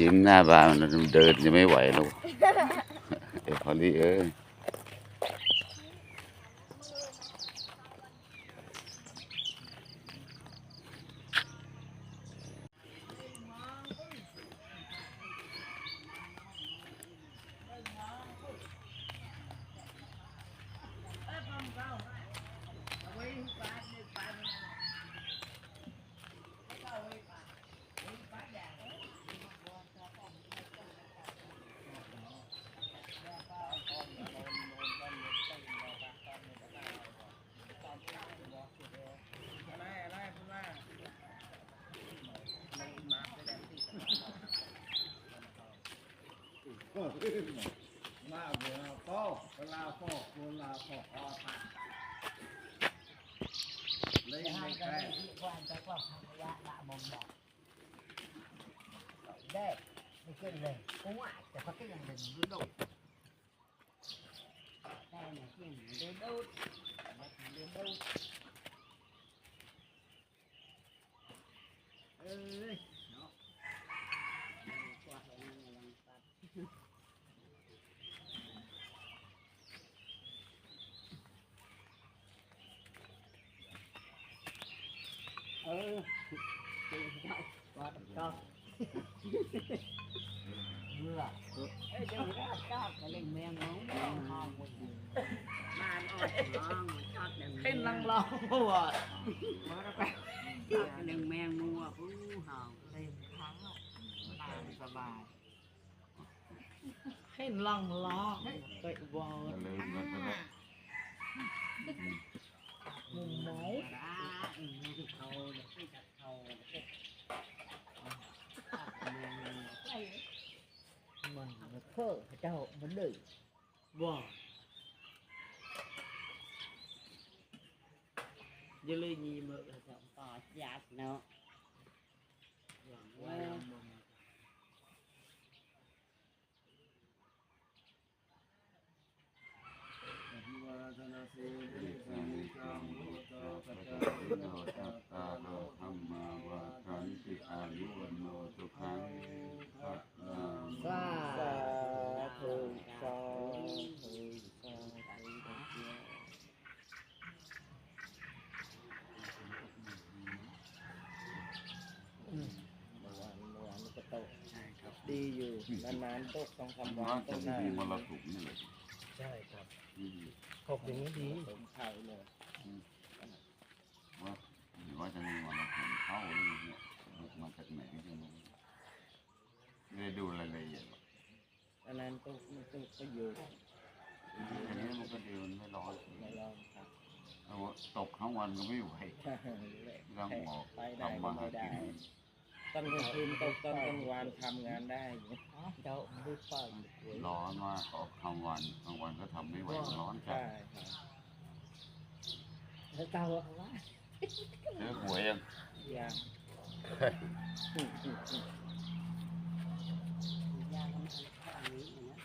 ยิ้มหน้าบานมันเดินจะไม่ไหวแล้วเอ้ยพอลี่เอ้ย มาเบื่อก็เวลาฟอกเวลาฟอกคอตัดเลยไม่แค่ quan chắc là không có giá lạ mồm đỏ đây đi trên lề cũng ngoại chỉ có cái lần đừng cứ đổ đây này cái gì đến đâu đến đâu ơi nó qua เออว่าก็เมื่อเอ้ยเดี๋ยวก็ชอบจะเล่นแมงมุมห้องห้องมันมาอ่อนห้องชอบเล่นเป็นลังลองว่ะมาแล้วไปชอบเล่นแมงมุมผู้ห้องเล่นเท้าตามสบายให้ลังล้อไปวออลมกันนะ มุมไหนอืมที่เขาเนี่ยที่จัดเขาเนี่ย มันมันเพ้อเจ้ามันดื้อบ่อย่าเลยยีมือเจ้าต่อจัดเนาะหวังว่ามันวาทนาสีริสังกังพุทธกัจจาโนตัตตา ดีอยู่นานๆตกสองสามวัว่านตจะกไม่ได้มีมรสุมนี่เลยใช่ครับอืมตกอย่างนี้ดีผมไทยเลยว่าหรือว่าจะมีมรสุมเข้าหรือเนี่ยมาจากไหนก็ไม่รู้ไม่ได้ดูรายละเอียดหรอกนานๆตกมันตกก็อยู่อันนี้มันก็ดีมันไม่ร้อนไม่ลองครับเอาตกทั้งวันก็ไม่ไหว ใช่ต้องหมอกไปได้ทำก็มาหาไม่ได้ กิน ตอนกลางคืนตกตอนกลางวันทำงานได้อยู่เจ้าดูเปิดร้อนมากออกกลางวันกลางวันก็ทำไม่ไหวร้อนจัดใช่ครับแล้วเจ้าเอาละเจอหวยยังยังยาทำอะไรข้างนี้นะ